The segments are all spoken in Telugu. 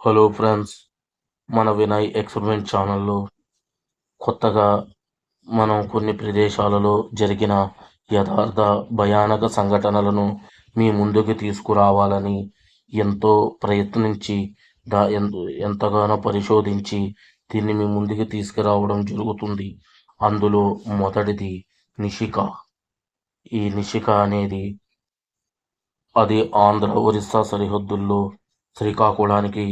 హలో ఫ్రెండ్స్ మన వినయ్ ఎక్స్పెరిమెంట్ ఛానల్లో కొత్తగా మనం కొన్ని ప్రదేశాలలో జరిగిన యథార్థ భయానక సంఘటనలను మీ ముందుకు తీసుకురావాలని ఎంతో ప్రయత్నించి దా ఎంతగానో పరిశోధించి దీన్ని మీ ముందుకు తీసుకురావడం జరుగుతుంది. అందులో మొదటిది నిషిక. ఈ నిషిక అనేది అది ఆంధ్ర ఒరిస్సా సరిహద్దుల్లో శ్రీకాకుళానికి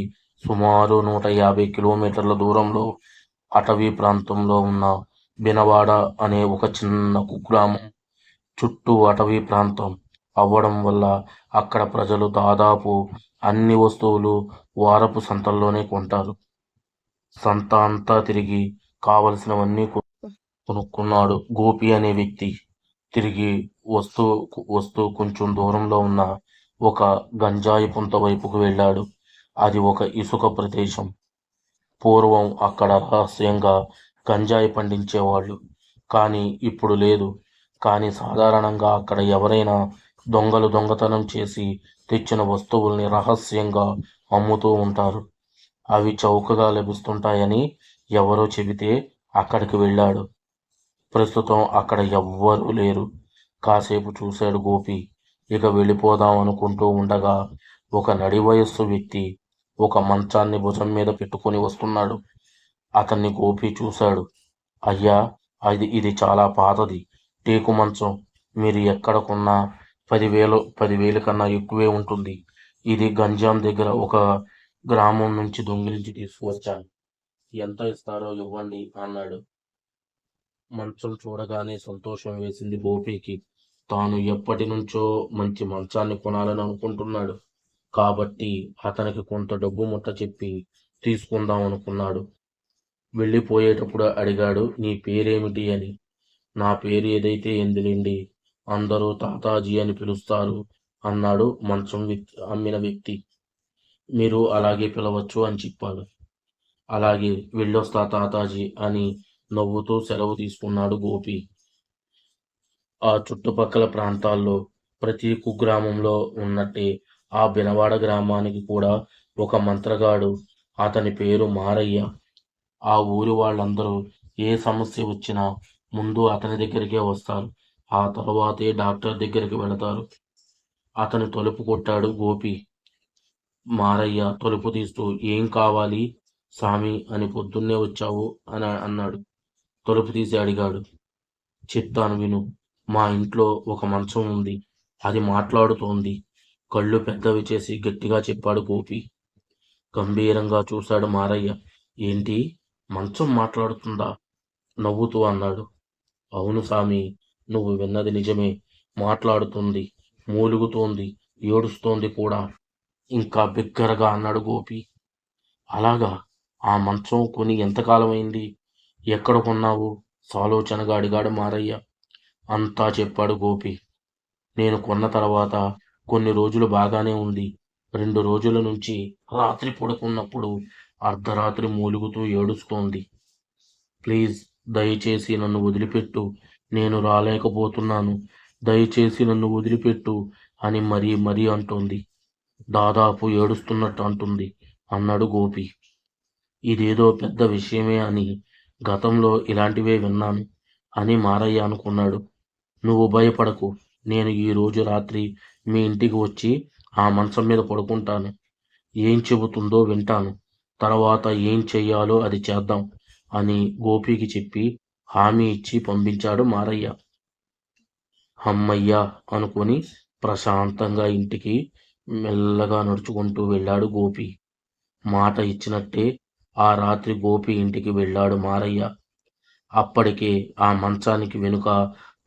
సుమారు నూట యాభై కిలోమీటర్ల దూరంలో అటవీ ప్రాంతంలో ఉన్న బినవాడ అనే ఒక చిన్న కుగ్రామం చుట్టూ అటవీ ప్రాంతం అవ్వడం వల్ల అక్కడ ప్రజలు దాదాపు అన్ని వస్తువులు వారపు సంతల్లోనే కొంటారు. సంత అంతా తిరిగి కావలసినవన్నీ కొనుక్కున్నాడు. గోపి అనే వ్యక్తి తిరిగి వస్తూ వస్తూ కొంచెం దూరంలో ఉన్న ఒక గంజాయి పుంత వైపుకు వెళ్ళాడు. అది ఒక ఇసుక ప్రదేశం. పూర్వం అక్కడ రహస్యంగా గంజాయి పండించేవాళ్ళు. కానీ ఇప్పుడు లేదు. కానీ సాధారణంగా అక్కడ ఎవరైనా దొంగలు దొంగతనం చేసి తెచ్చిన వస్తువుల్ని రహస్యంగా అమ్ముతూ ఉంటారు. అవి చౌకగా లభిస్తుంటాయని ఎవరో చెబితే అక్కడికి వెళ్ళాడు. ప్రస్తుతం అక్కడ ఎవ్వరూ లేరు. కాసేపు చూశాడు గోపి. ఇక వెళ్ళిపోదాం అనుకుంటూ ఉండగా ఒక నడి వయస్సు వ్యక్తి ఒక మంచాన్ని భుజం మీద పెట్టుకొని వస్తున్నాడు. అతన్ని గోపి చూశాడు. అయ్యా అది ఇది చాలా పాతది. టేకు మంచం. మీరు ఎక్కడ కొన్నా పదివేలు పదివేలు కన్నా ఎక్కువే ఉంటుంది. ఇది గంజాం దగ్గర ఒక గ్రామం నుంచి దొంగిలించి తీసుకువచ్చాను. ఎంత ఇస్తారో ఇవ్వండి అన్నాడు. మంచం చూడగానే సంతోషం వేసింది గోపికి. తాను ఎప్పటి నుంచో మంచి మంచాన్ని కొనాలని అనుకుంటున్నాడు. కాబట్టి అతనికి కొంత డబ్బు ముట్ట చెప్పి తీసుకుందాం అనుకున్నాడు. వెళ్ళిపోయేటప్పుడు అడిగాడు నీ పేరేమిటి? అని. నా పేరు ఏదైతే ఎందులేండి? అందరూ తాతాజీ అని పిలుస్తారు అన్నాడు మంచం అమ్మిన వ్యక్తి. మీరు అలాగే పిలవచ్చు అని చెప్పాడు. అలాగే వెళ్ళొస్తా తాతాజీ అని నవ్వుతూ సెలవు తీసుకున్నాడు గోపి. ఆ చుట్టుపక్కల ప్రాంతాల్లో ప్రతి కుగ్రామంలో ఉన్నట్టే ఆ బెనవాడ గ్రామానికి కూడా ఒక మంత్రగాడు. అతని పేరు మారయ్య. ఆ ఊరి వాళ్ళందరూ ఏ సమస్య వచ్చినా ముందు అతని దగ్గరికే వస్తారు. ఆ తర్వాతే డాక్టర్ దగ్గరికి వెళతారు. అతను తలుపు కొట్టాడు గోపి. మారయ్య తలుపు తీస్తూ ఏం కావాలి స్వామి అని పొద్దున్నే వచ్చావు? అని అన్నాడు. తలుపు తీసి అడిగాడు. చెప్తాను విను. మా ఇంట్లో ఒక మంచం ఉంది. అది మాట్లాడుతోంది. కళ్ళు పెద్దవి చేసి గట్టిగా చెప్పాడు గోపి. గంభీరంగా చూశాడు మారయ్య. ఏంటి? మంచం మాట్లాడుతుందా? నవ్వుతూ అన్నాడు. అవును సామి నువ్వు విన్నది నిజమే. మాట్లాడుతుంది మూలుగుతోంది ఏడుస్తోంది కూడా. ఇంకా బిగ్గరగా అన్నాడు గోపి. అలాగా? ఆ మంచం కొని ఎంతకాలమైంది? ఎక్కడ కొన్నావు? సాలోచనగా అడిగాడు మారయ్య. అంతా చెప్పాడు గోపి. నేను కొన్న తర్వాత కొన్ని రోజులు బాగానే ఉంది. రెండు రోజుల నుంచి రాత్రి పడుకున్నప్పుడు అర్ధరాత్రి మూలుగుతూ ఏడుస్తోంది. ప్లీజ్ దయచేసి నన్ను వదిలిపెట్టు. నేను రాలేకపోతున్నాను. దయచేసి నన్ను వదిలిపెట్టు అని మరీ మరీ అంటోంది. దాదాపు ఏడుస్తున్నట్టు అంటుంది అన్నాడు గోపి. ఇదేదో పెద్ద విషయమే అని గతంలో ఇలాంటివే విన్నాను అని మారయ్య అనుకున్నాడు. నువ్వు భయపడకు. నేను ఈ రోజు రాత్రి మీ ఇంటికి వచ్చి ఆ మంచం మీద పడుకుంటాను. ఏం చెబుతుందో వింటాను. తర్వాత ఏం చెయ్యాలో అది చేద్దాం అని గోపికి చెప్పి హామీ ఇచ్చి పంపించాడు మారయ్య. హమ్మయ్య అనుకొని ప్రశాంతంగా ఇంటికి మెల్లగా నడుచుకుంటూ వెళ్ళాడు గోపి. మాట ఇచ్చినట్టే ఆ రాత్రి గోపి ఇంటికి వెళ్ళాడు మారయ్య. అప్పటికే ఆ మంచానికి వెనుక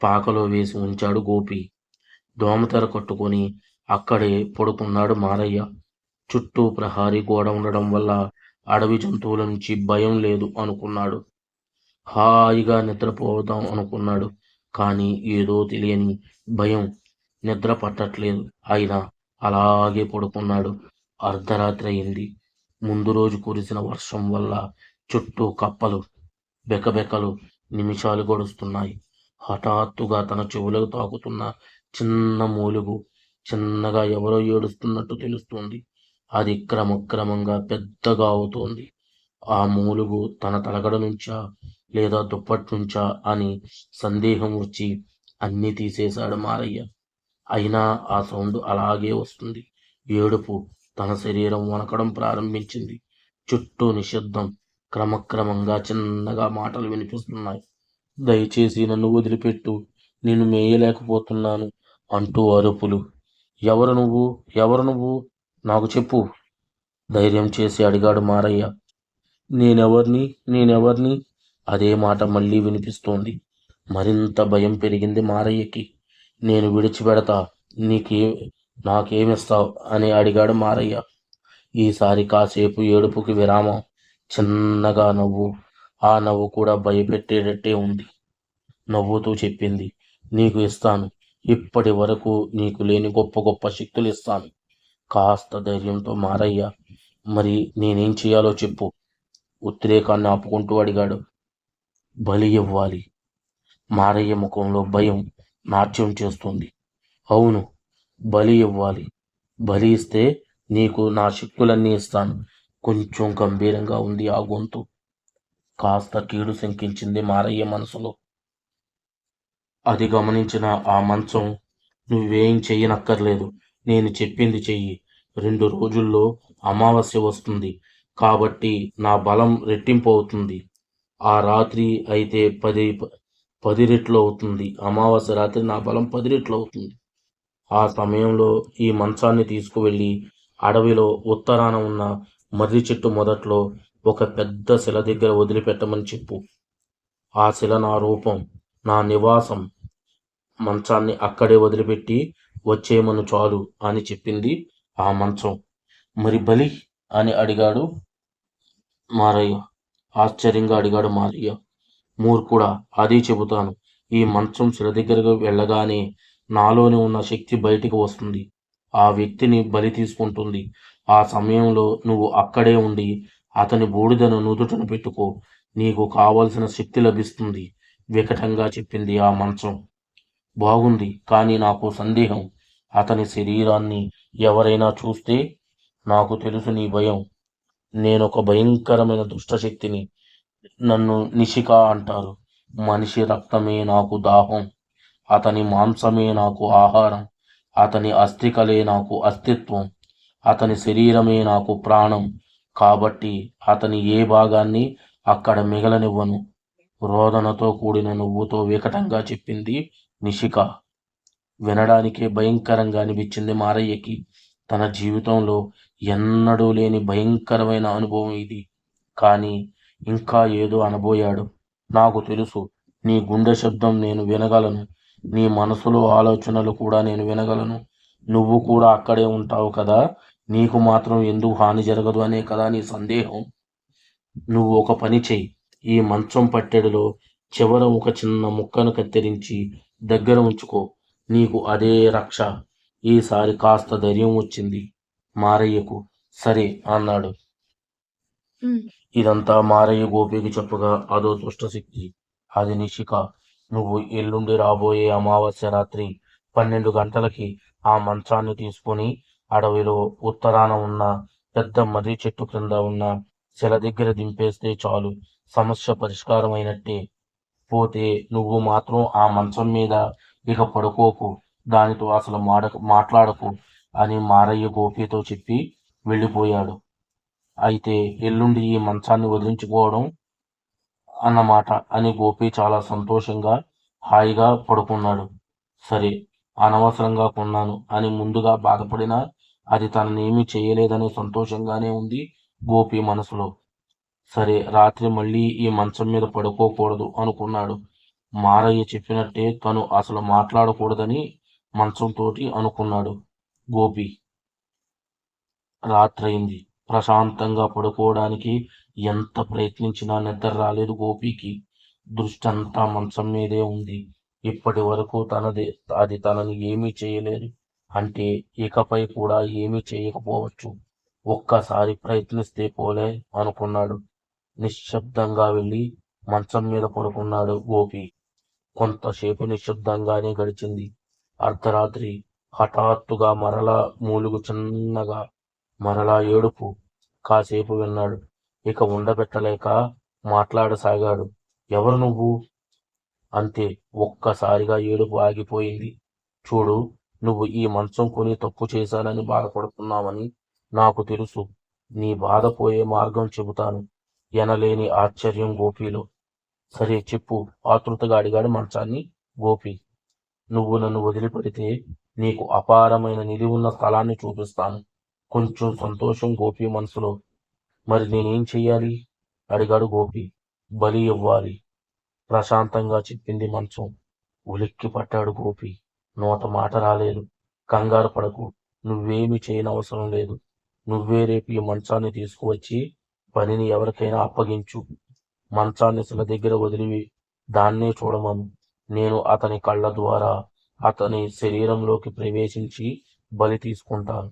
పాకలో వేసి ఉంచాడు గోపి. దోమతెర కట్టుకొని అక్కడే పడుకున్నాడు మారయ్య. చుట్టూ ప్రహారీ గోడ ఉండడం వల్ల అడవి జంతువుల నుంచి భయం లేదు అనుకున్నాడు. హాయిగా నిద్రపోదాం అనుకున్నాడు. కానీ ఏదో తెలియని భయం నిద్ర పట్టట్లేదు. అయినా అలాగే పడుకున్నాడు. అర్ధరాత్రి అయింది. ముందు రోజు కురిసిన వర్షం వల్ల చుట్టూ కప్పలు బెకబెకలు నిమిషాలు గడుస్తున్నాయి. హఠాత్తుగా తన చెవులకు తాకుతున్న చిన్న మూలుగు చిన్నగా ఎవరో ఏడుస్తున్నట్టు తెలుస్తుంది. అది క్రమక్రమంగా పెద్దగా అవుతోంది. ఆ మూలుగు తన తలగడ నుంచా లేదా దుప్పటి నుంచా అని సందేహం వచ్చి అన్నీ తీసేశాడు మారయ్య అయినా ఆ సౌండ్ అలాగే వస్తుంది. ఏడుపు తన శరీరం వణకడం ప్రారంభించింది. చుట్టూ నిశ్శబ్దం క్రమక్రమంగా చిన్నగా మాటలు వినిపిస్తున్నాయి. దయచేసి నన్ను వదిలిపెట్టు. నేను మేయలేకపోతున్నాను అంటూ అరుపులు. ఎవరు నువ్వు? ఎవరు నువ్వు? నాకు చెప్పు. ధైర్యం చేసి అడిగాడు మారయ్య. నేనెవర్ని? నేనెవర్ని? అదే మాట మళ్ళీ వినిపిస్తోంది. మరింత భయం పెరిగింది మారయ్యకి. నేను విడిచిపెడతా. నీకే నాకేమిస్తావు అని అడిగాడు మారయ్య. ఈసారి కాసేపు ఏడుపుకి విరామం. చిన్నగా నవ్వు. ఆ నవ్వు కూడా భయపెట్టేటట్టే ఉంది. నవ్వుతూ చెప్పింది నీకు ఇస్తాను. ఇప్పటి వరకు నీకు లేని గొప్ప గొప్ప శక్తులు ఇస్తాను. కాస్త ధైర్యంతో మారయ్య. మరి నేనేం చేయాలో చెప్పు. ఉద్రేకాన్ని ఆపుకుంటూ అడిగాడు. బలి ఇవ్వాలి. మారయ్య ముఖంలో భయం నాట్యం చేస్తుంది. అవును బలి ఇవ్వాలి. బలి ఇస్తే నీకు నా శక్తులన్నీ ఇస్తాను. కొంచెం గంభీరంగా ఉంది ఆ గొంతు. కాస్త కీడు శంకించింది మారయ్య మనసులో. అది గమనించిన ఆ మంచం నువ్వేం చెయ్యనక్కర్లేదు నేను చెప్పింది చెయ్యి. రెండు రోజుల్లో అమావాస్య వస్తుంది కాబట్టి నా బలం రెట్టింపు అవుతుంది. ఆ రాత్రి అయితే పది పది రెట్లు అవుతుంది. అమావాస్య రాత్రి నా బలం పది రెట్లు అవుతుంది. ఆ సమయంలో ఈ మంచాన్ని తీసుకువెళ్ళి అడవిలో ఉత్తరాన ఉన్న మర్రి చెట్టు మొదట్లో ఒక పెద్ద శిల దగ్గర వదిలిపెట్టమని చెప్పు. ఆ శిల నా రూపం నా నివాసం. మంచాన్ని అక్కడే వదిలిపెట్టి వచ్చేయమను చాలు అని చెప్పింది ఆ మంచం. మరి బలి? అని అడిగాడు మారయ్య. ఆశ్చర్యంగా అడిగాడు మారయ్య. మూర్ఖుడా అదే చెబుతాను. ఈ మంచం శిల దగ్గరకు వెళ్ళగానే నాలోని ఉన్న శక్తి బయటికి వస్తుంది. ఆ వ్యక్తిని బలి తీసుకుంటుంది. ఆ సమయంలో నువ్వు అక్కడే ఉండి అతని బూడిదను నుదుటను పెట్టుకో. నీకు కావలసిన శక్తి లభిస్తుంది. వికటంగా చెప్పింది ఆ మంచం. బాగుంది కానీ నాకు సందేహం. అతని శరీరాన్ని ఎవరైనా చూస్తే నాకు తెలుసు నీ భయం. నేను ఒక భయంకరమైన దుష్టశక్తిని నన్ను నిషిక అంటారు. మనిషి రక్తమే నాకు దాహం. అతని మాంసమే నాకు ఆహారం. అతని అస్థికలే నాకు అస్తిత్వం. అతని శరీరమే నాకు ప్రాణం. కాబట్టి అతని ఏ భాగాన్ని అక్కడ మిగలనివ్వను. రోదనతో కూడిన నువ్వుతో వికటంగా చెప్పింది నిషిక. వినడానికే భయంకరంగా అనిపించింది మారయ్యకి. తన జీవితంలో ఎన్నడూ లేని భయంకరమైన అనుభవం ఇది. కానీ ఇంకా ఏదో అనబోయాడు. నాకు తెలుసు నీ గుండె శబ్దం నేను వినగలను. నీ మనసులో ఆలోచనలు కూడా నేను వినగలను. నువ్వు కూడా అక్కడే ఉంటావు కదా? నీకు మాత్రం ఎందుకు హాని జరగదు అనే కదా నీ సందేహం? నువ్వు ఒక పని చెయ్యి. ఈ మంచం పట్టెడులో చివర ఒక చిన్న ముక్కను కత్తిరించి దగ్గర ఉంచుకో. నీకు అదే రక్ష. ఈసారి కాస్త ధైర్యం వచ్చింది. మారయ్యకు సరే అన్నాడు. ఇదంతా మారయ్య గోపికి చెప్పగా అదో దుష్టశక్తి. అది నిషిక నువ్వు ఎల్లుండి రాబోయే అమావాస్య రాత్రి పన్నెండు గంటలకి ఆ మంచాన్ని తీసుకొని అడవిలో ఉత్తరాన ఉన్న పెద్ద మర్రి చెట్టు క్రింద ఉన్న శిల దగ్గర దింపేస్తే చాలు. సమస్య పరిష్కారం అయినట్టే పోతే నువ్వు మాత్రం ఆ మంచం మీద ఇక పడుకోకు. దానితో అసలు మాడ మాట్లాడకు అని మారయ్య గోపితో చెప్పి వెళ్ళిపోయాడు. అయితే ఎల్లుండి ఈ మంచాన్ని వదిలించుకోవడం అన్నమాట అని గోపి చాలా సంతోషంగా హాయిగా పడుకున్నాడు. సరే అనవసరంగా కొన్నాను అని ముందుగా బాధపడినా అది తననేమీ చేయలేదని సంతోషంగానే ఉంది గోపి మనసులో. సరే రాత్రి మళ్ళీ ఈ మంచం మీద పడుకోకూడదు అనుకున్నాడు. మారయ్య చెప్పినట్టే తను అసలు మాట్లాడకూడదని మంచంతోటి అనుకున్నాడు గోపి. రాత్రైంది ప్రశాంతంగా పడుకోవడానికి ఎంత ప్రయత్నించినా నిద్ర రాలేదు గోపికి. దృష్టంతా మంచం మీదే ఉంది. ఇప్పటి వరకు తనది అది తనని ఏమీ చేయలేదు. అంటే ఇకపై కూడా ఏమీ చేయకపోవచ్చు. ఒక్కసారి ప్రయత్నిస్తే పోలే అనుకున్నాడు. నిశ్శబ్దంగా వెళ్ళి మంచం మీద పడుకున్నాడు గోపి. కొంతసేపు నిశ్శబ్దంగానే గడిచింది. అర్ధరాత్రి హఠాత్తుగా మరలా మూలుగు చిన్నగా మరలా ఏడుపు కాసేపు విన్నాడు. ఇక ఉండబెట్టలేక మాట్లాడసాగాడు. ఎవరు నువ్వు? అంతే ఒక్కసారిగా ఏడుపు ఆగిపోయింది. చూడు నువ్వు ఈ మంచం కొని తప్పు చేశానని బాధపడుతున్నావని నాకు తెలుసు. నీ బాధపోయే మార్గం చెబుతాను. ఎనలేని ఆశ్చర్యం గోపిలో. సరే చెప్పు ఆతృతగా అడిగాడు మంచాన్ని గోపి. నువ్వు నన్ను వదిలిపెడితే నీకు అపారమైన నిధి ఉన్న స్థలాన్ని చూపిస్తాను. కొంచెం సంతోషం గోపి మనసులో. మరి నేనేం చెయ్యాలి? అడిగాడు గోపి. బలి ఇవ్వాలి. ప్రశాంతంగా చెప్పింది మంచం. ఉలిక్కి పట్టాడు గోపి. నోట మాట రాలేదు. కంగారు పడకు. నువ్వేమి చేయనవసరం లేదు. నువ్వే రేపు ఈ మంచాన్ని తీసుకువచ్చి పనిని ఎవరికైనా అప్పగించు. మంచాన్ని శిల దగ్గర వదిలివి. దాన్నే చూడమను. నేను అతని కళ్ళ ద్వారా అతని శరీరంలోకి ప్రవేశించి బలి తీసుకుంటాను.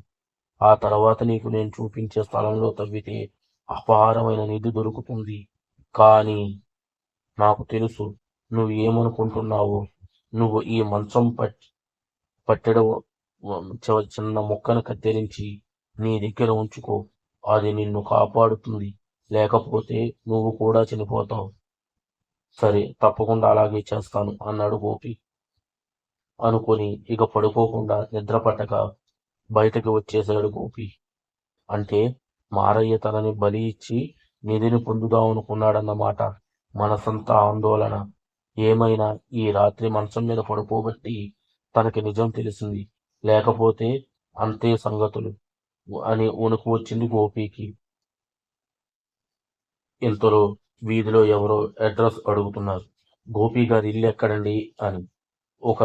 ఆ తర్వాత నీకు నేను చూపించే స్థలంలో తవ్వితే అపారమైన నిధి దొరుకుతుంది. కానీ నాకు తెలుసు నువ్వు ఏమనుకుంటున్నావో నువ్వు ఈ మంచం పట్టి పట్టెడ చిన్న మొక్కను కత్తిరించి నీ దగ్గర ఉంచుకో. అది నిన్ను కాపాడుతుంది. లేకపోతే నువ్వు కూడా చనిపోతావు. సరే తప్పకుండా అలాగే చేస్తాను అన్నాడు గోపి. అనుకొని ఇక పడుకోకుండా నిద్ర పట్టక బయటకు వచ్చేశాడు గోపి. అంటే మారయ్య తనని బలి ఇచ్చి నిధిని పొందుదామనుకున్నాడన్నమాట మనసంతా ఆందోళన. ఏమైనా ఈ రాత్రి మంచం మీద పడుకోబట్టి తనకి నిజం తెలిసింది. లేకపోతే అంతే సంగతులు అని ఉనుకు వచ్చింది గోపికి. ఇంతలో వీధిలో ఎవరో అడ్రస్ అడుగుతున్నారు. గోపి గారి ఇల్లు ఎక్కడండి అని. ఒక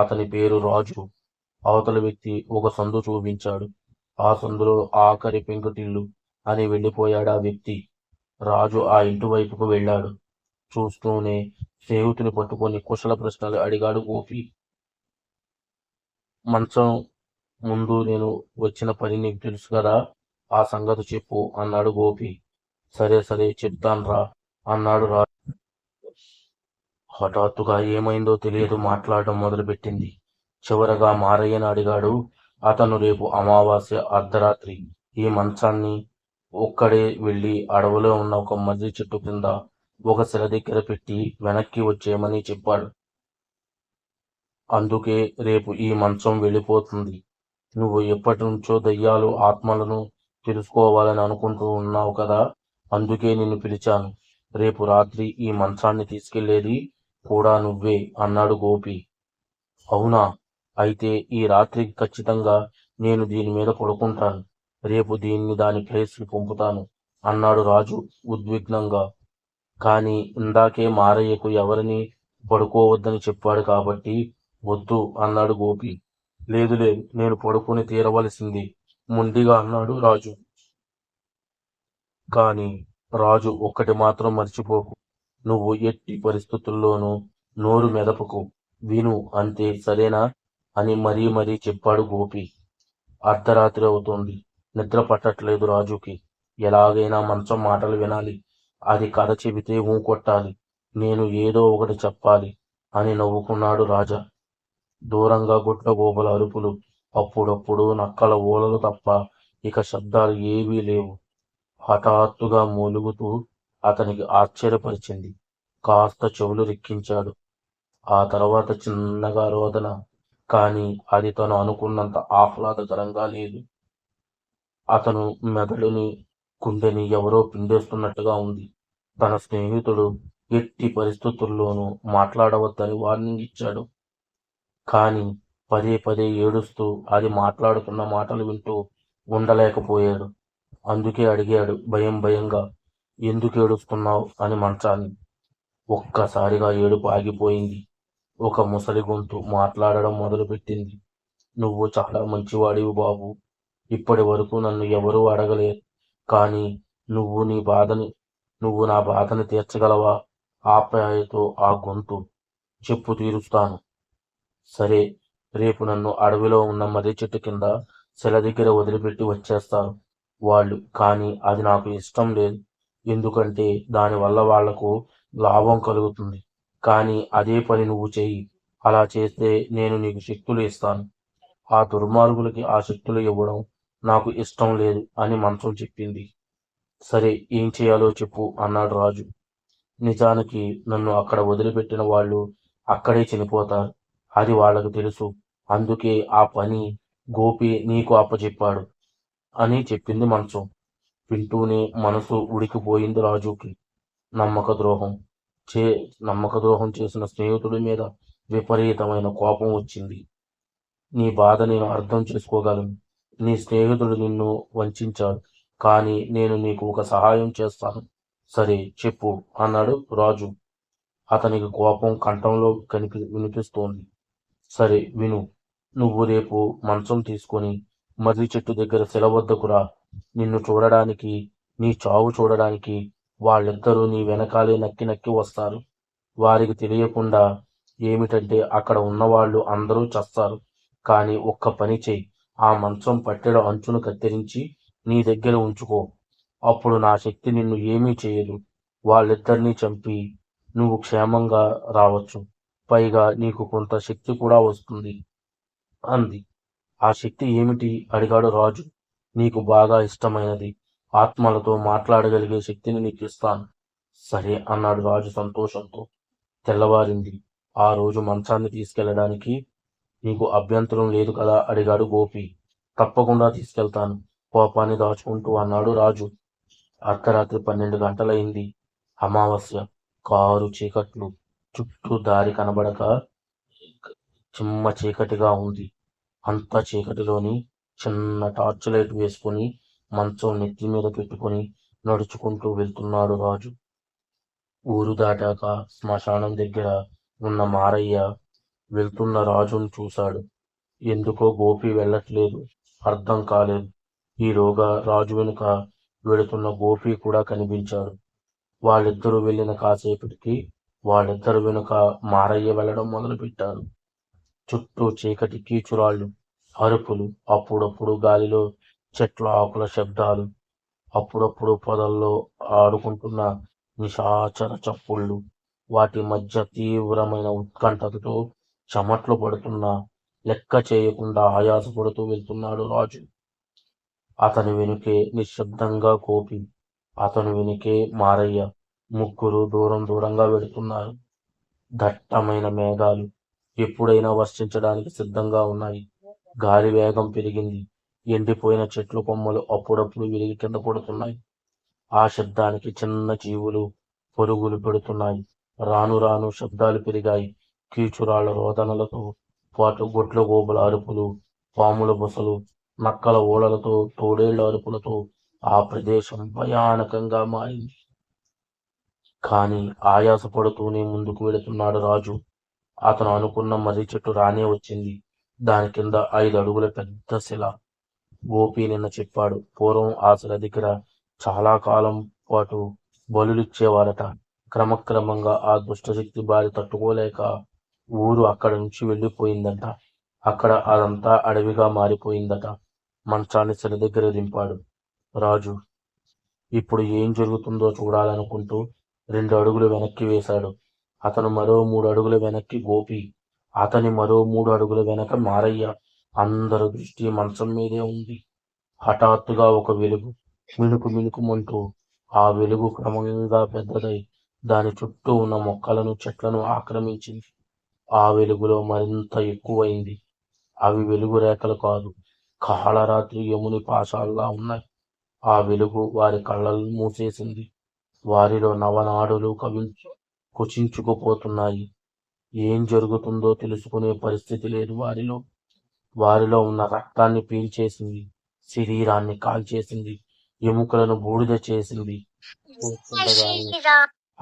అతని పేరు రాజు. అవతల వ్యక్తి ఒక సందు చూపించాడు. ఆ సందులో ఆఖరి పెంకుటిల్లు అని వెళ్ళిపోయాడు ఆ వ్యక్తి. రాజు ఆ ఇంటి వైపుకు వెళ్ళాడు. చూస్తూనే స్నేహితుని పట్టుకొని కుశల ప్రశ్నలు అడిగాడు గోపి. మంచం ముందు నేను వచ్చిన పని నీకు తెలుసు కదా ఆ సంగతి చెప్పు అన్నాడు గోపి. సరే సరే చెప్తాన్రా అన్నాడు రా. హఠాత్తుగా ఏమైందో తెలియదు మాట్లాడటం మొదలుపెట్టింది. చివరగా మారయ్యను అడిగాడు అతను రేపు అమావాస్య అర్ధరాత్రి ఈ మంచాన్ని ఒక్కడే వెళ్ళి అడవిలో ఉన్న ఒక మర్రి చెట్టు కింద ఒక శిల దగ్గర పెట్టి వెనక్కి వచ్చేయమని చెప్పాడు. అందుకే రేపు ఈ మంచం వెళ్ళిపోతుంది. నువ్వు ఎప్పటి నుంచో దయ్యాలు ఆత్మలను తెలుసుకోవాలని అనుకుంటూ ఉన్నావు కదా? అందుకే నిన్ను పిలిచాను. రేపు రాత్రి ఈ మంచాన్ని తీసుకెళ్ళేది కూడా నువ్వే అన్నాడు గోపి. అవునా? అయితే ఈ రాత్రి ఖచ్చితంగా నేను దీని మీద పడుకుంటాను. రేపు దీన్ని దాని ప్లేస్కి పంపుతాను అన్నాడు రాజు ఉద్విగ్నంగా. కానీ ఇందాకే మారయ్యకు ఎవరిని పడుకోవద్దని చెప్పాడు కాబట్టి వద్దు అన్నాడు గోపి. లేదు లేదు నేను పడుకొని తీరవలసింది ముండిగా అన్నాడు రాజు. కానీ రాజు ఒక్కటి మాత్రం మర్చిపోకు. నువ్వు ఎట్టి పరిస్థితుల్లోనూ నోరు మెదపకు. విను అంతే సరేనా? అని మరీ మరీ చెప్పాడు గోపి. అర్ధరాత్రి అవుతోంది. నిద్ర పట్టట్లేదు రాజుకి. ఎలాగైనా మంచం మాటలు వినాలి. అది కథ చెబితే ఊ కొట్టాలి నేను ఏదో ఒకటి చెప్పాలి అని నవ్వుకున్నాడు రాజా. దూరంగా గుట్ల గోపల అరుపులు. అప్పుడప్పుడు నక్కల ఊలలు తప్ప ఇక శబ్దాలు ఏవీ లేవు. హఠాత్తుగా మూలుగుతూ అతనికి ఆశ్చర్యపరిచింది. కాస్త చెవులు రెక్కించాడు. ఆ తర్వాత చిన్నగా రోదన. కానీ అది తను అనుకున్నంత ఆహ్లాదకరంగా లేదు. అతను మెదడుని గుండెని ఎవరో పిండేస్తున్నట్టుగా ఉంది. తన స్నేహితుడు ఎట్టి పరిస్థితుల్లోనూ మాట్లాడవద్దని వార్నింగ్ ఇచ్చాడు. కానీ పదే పదే ఏడుస్తూ అది మాట్లాడుతున్న మాటలు వింటూ ఉండలేకపోయాడు. అందుకే అడిగాడు భయం భయంగా ఎందుకు ఏడుస్తున్నావు? అని మంచాన్ని. ఒక్కసారిగా ఏడుపు ఆగిపోయింది. ఒక ముసలి గొంతు మాట్లాడడం మొదలుపెట్టింది. నువ్వు చాలా మంచివాడివి బాబు. ఇప్పటి వరకు నన్ను ఎవరూ అడగలేరు. కానీ నువ్వు నీ బాధని నువ్వు నా బాధని తీర్చగలవా? ఆప్యాయతో ఆ గొంతు చెప్పు తీరుస్తాను. సరే రేపు నన్ను అడవిలో ఉన్న మర్రి చెట్టు కింద శిల దగ్గర వదిలిపెట్టి వచ్చేస్తారు వాళ్ళు కానీ అది నాకు ఇష్టం లేదు. ఎందుకంటే దానివల్ల వాళ్ళకు లాభం కలుగుతుంది. కానీ అదే పని నువ్వు చెయ్యి. అలా చేస్తే నేను నీకు శక్తులు ఇస్తాను. ఆ దుర్మార్గులకి ఆ శక్తులు ఇవ్వడం నాకు ఇష్టం లేదు అని మంచం చెప్పింది. సరే ఏం చేయాలో చెప్పు అన్నాడు రాజు. నిజానికి నన్ను అక్కడ వదిలిపెట్టిన వాళ్ళు అక్కడే చనిపోతారు. అది వాళ్ళకు తెలుసు. అందుకే ఆ పని గోపి నీకు అప్పచెప్పాడు అని చెప్పింది మంచం వింటూనే మనసు ఉడికిపోయింది రాజుకి. నమ్మక ద్రోహం చే నమ్మక ద్రోహం చేసిన స్నేహితుడి మీద విపరీతమైన కోపం వచ్చింది. నీ బాధ నేను అర్థం చేసుకోగలను. నీ స్నేహితుడు నిన్ను వంచాడు కానీ నేను నీకు ఒక సహాయం చేస్తాను. సరే చెప్పు అన్నాడు రాజు. అతనికి కోపం కంఠంలో కనిపి వినిపిస్తోంది. సరే విను. నువ్వు రేపు మంచం తీసుకొని మర్రి చెట్టు దగ్గర సెలవద్దకు రా. నిన్ను చూడడానికి నీ చావు చూడడానికి వాళ్ళిద్దరూ నీ వెనకాలే నక్కి నక్కి వస్తారు. వారికి తెలియకుండా ఏమిటంటే అక్కడ ఉన్నవాళ్ళు అందరూ చస్తారు కానీ ఒక్క పని చేయి ఆ మంచం పట్టెడ అంచును కత్తిరించి నీ దగ్గర ఉంచుకో. అప్పుడు నా శక్తి నిన్ను ఏమీ చేయదు. వాళ్ళిద్దరినీ చంపి నువ్వు క్షేమంగా రావచ్చు. పైగా నీకు కొంత శక్తి కూడా వస్తుంది అంది. ఆ శక్తి ఏమిటి? అడిగాడు రాజు. నీకు బాగా ఇష్టమైనది. ఆత్మలతో మాట్లాడగలిగే శక్తిని నీకు ఇస్తాను సరే అన్నాడు రాజు సంతోషంతో. తెల్లవారింది. ఆ రోజు మంచాన్ని తీసుకెళ్ళడానికి నీకు అభ్యంతరం లేదు కదా? అడిగాడు గోపి. తప్పకుండా తీసుకెళ్తాను. కోపాన్ని దాచుకుంటూ అన్నాడు రాజు. అర్ధరాత్రి పన్నెండు గంటలైంది. అమావాస్య. కారు చీకట్లు. చుట్టూ దారి కనబడక చిమ్మ చీకటిగా ఉంది. అంత చీకటిలోని చిన్న టార్చ్ లైట్ వేసుకుని మంచం నెత్తి మీద పెట్టుకుని నడుచుకుంటూ వెళ్తున్నాడు రాజు. ఊరు దాటాక శ్మశానం దగ్గర ఉన్న మారయ్య వెళ్తున్న రాజును చూశాడు. ఎందుకో గోపి వెళ్ళట్లేదు. అర్థం కాలేదు. ఈలోగా రాజు వెనుక వెళుతున్న గోపి కూడా కనిపించాడు. వాళ్ళిద్దరూ వెళ్ళిన కాసేపటికి వాళ్ళిద్దరు వెనుక మారయ్య వెళ్ళడం మొదలుపెట్టారు. చుట్టూ చీకటి కీచురాళ్ళు అరుపులు అప్పుడప్పుడు గాలిలో చెట్ల ఆకుల శబ్దాలు అప్పుడప్పుడు పొదల్లో ఆడుకుంటున్న నిశాచర చప్పుళ్ళు వాటి మధ్య తీవ్రమైన ఉత్కంఠతతో చెమట్లు పడుతున్నా లెక్క చేయకుండా ఆయాసపడుతూ వెళ్తున్నాడు రాజు. అతని వెనుకే నిశ్శబ్దంగా కోపి అతను వెనుకే మారయ్య ముగ్గురు దూరం దూరంగా వెళుతున్నారు. దట్టమైన మేఘాలు ఎప్పుడైనా వర్షించడానికి సిద్ధంగా ఉన్నాయి. గాలి వేగం పెరిగింది. ఎండిపోయిన చెట్లు కొమ్మలు అప్పుడప్పుడు విరిగి కింద పడుతున్నాయి. ఆ శబ్దానికి చిన్న జీవులు పొరుగులు పెడుతున్నాయి. రాను రాను శబ్దాలు పెరిగాయి. కీచురాళ్ళ రోదనలతో పాటు గొడ్ల గోబుల అరుపులు పాముల బుసలు నక్కల ఓడలతో తోడేళ్ళ అరుపులతో ఆ ప్రదేశం భయానకంగా మారింది. కానీ ఆయాసపడుతూనే ముందుకు వెళుతున్నాడు రాజు. అతను అనుకున్న మర్రి చెట్టు రానే వచ్చింది. దాని కింద ఐదు అడుగుల పెద్ద శిల. గోపి నిన్న చెప్పాడు పూర్వం ఆ శిల దగ్గర చాలా కాలం పాటు బలులిచ్చేవారట. క్రమక్రమంగా ఆ దుష్టశక్తి బారి తట్టుకోలేక ఊరు అక్కడ నుంచి వెళ్ళిపోయిందట. అక్కడ అదంతా అడవిగా మారిపోయిందట. మంచాన్ని శిల దగ్గర దింపాడు. రాజు ఇప్పుడు ఏం జరుగుతుందో చూడాలనుకుంటూ రెండు అడుగులు వెనక్కి వేశాడు. అతను మరో మూడు అడుగుల వెనక్కి గోపి అతని మరో మూడు అడుగుల వెనక మారయ్య. అందరి దృష్టి మంచం మీదే ఉంది. హఠాత్తుగా ఒక వెలుగు మిణుకు మిణుకుమంటూ ఆ వెలుగు క్రమంగా పెద్దదై దాని చుట్టూ ఉన్న మొక్కలను చెట్లను ఆక్రమించింది. ఆ వెలుగులో మరింత ఎక్కువైంది. అవి వెలుగు రేఖలు కాదు కాళరాత్రి యముని పాశాల్లా ఉన్నాయి. ఆ వెలుగు వారి కళ్ళను మూసేసింది. వారిలో నవనాడులు కవించు కుచించుకుపోతున్నాయి. ఏం జరుగుతుందో తెలుసుకునే పరిస్థితి లేదు వారిలో. వారిలో ఉన్న రక్తాన్ని పీల్చేసింది శరీరాన్ని కాల్చేసింది ఎముకలను బూడిద చేసింది.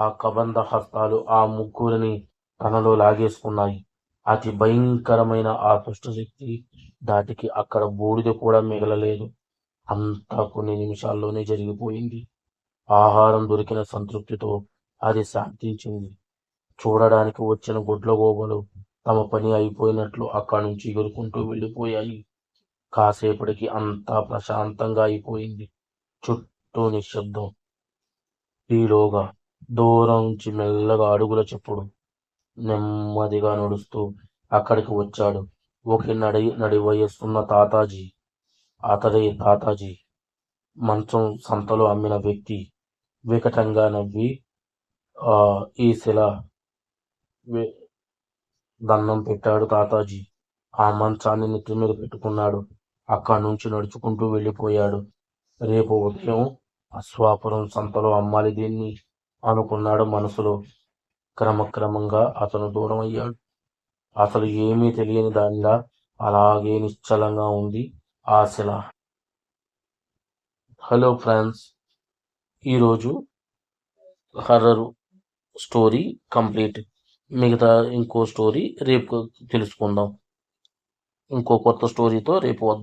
ఆ కబంధ హస్తాలు ఆ ముగ్గురిని తనలో లాగేసుకున్నాయి. అతి భయంకరమైన ఆ దుష్టశక్తి దాటికి అక్కడ బూడిద కూడా మిగలలేదు. అంతా కొన్ని నిమిషాల్లోనే జరిగిపోయింది. ఆహారం దొరికిన సంతృప్తితో అది శాంతించింది. చూడడానికి వచ్చిన గుడ్ల గోబలు తమ పని అయిపోయినట్లు అక్కడి నుంచి ఎగురుకుంటూ వెళ్ళిపోయాయి. కాసేపటికి అంతా ప్రశాంతంగా అయిపోయింది. చుట్టూ నిశ్శబ్దం. ఈలోగా దూరం నుంచి మెల్లగా అడుగుల చెప్పుడు. నెమ్మదిగా నడుస్తూ అక్కడికి వచ్చాడు. ఒకే నడి నడివయస్సున్న తాతాజీ అతడే తాతాజీ. మంచం సంతలో అమ్మిన వ్యక్తి. వికటంగా నవ్వి ఆ ఈ శిల దండం పెట్టాడు తాతాజీ. ఆ మంచాన్ని నెత్తి మీద పెట్టుకున్నాడు. అక్కడి నుంచి నడుచుకుంటూ వెళ్ళిపోయాడు. రేపు ఉదయం అశ్వాపురం సంతలో అమ్మాలి దీన్ని అనుకున్నాడు మనసులో. క్రమక్రమంగా అతను దూరం అయ్యాడు అసలు ఏమీ తెలియని దానిలా అలాగే నిశ్చలంగా ఉంది ఆ శిల. హలో ఫ్రెండ్స్ ఈరోజు హర్రర్ స్టోరీ కంప్లీట్. మిగతా ఇంకో స్టోరీ రేపు తెలుసుకుందాం. ఇంకో కొత్త స్టోరీతో రేపు వద్దాం.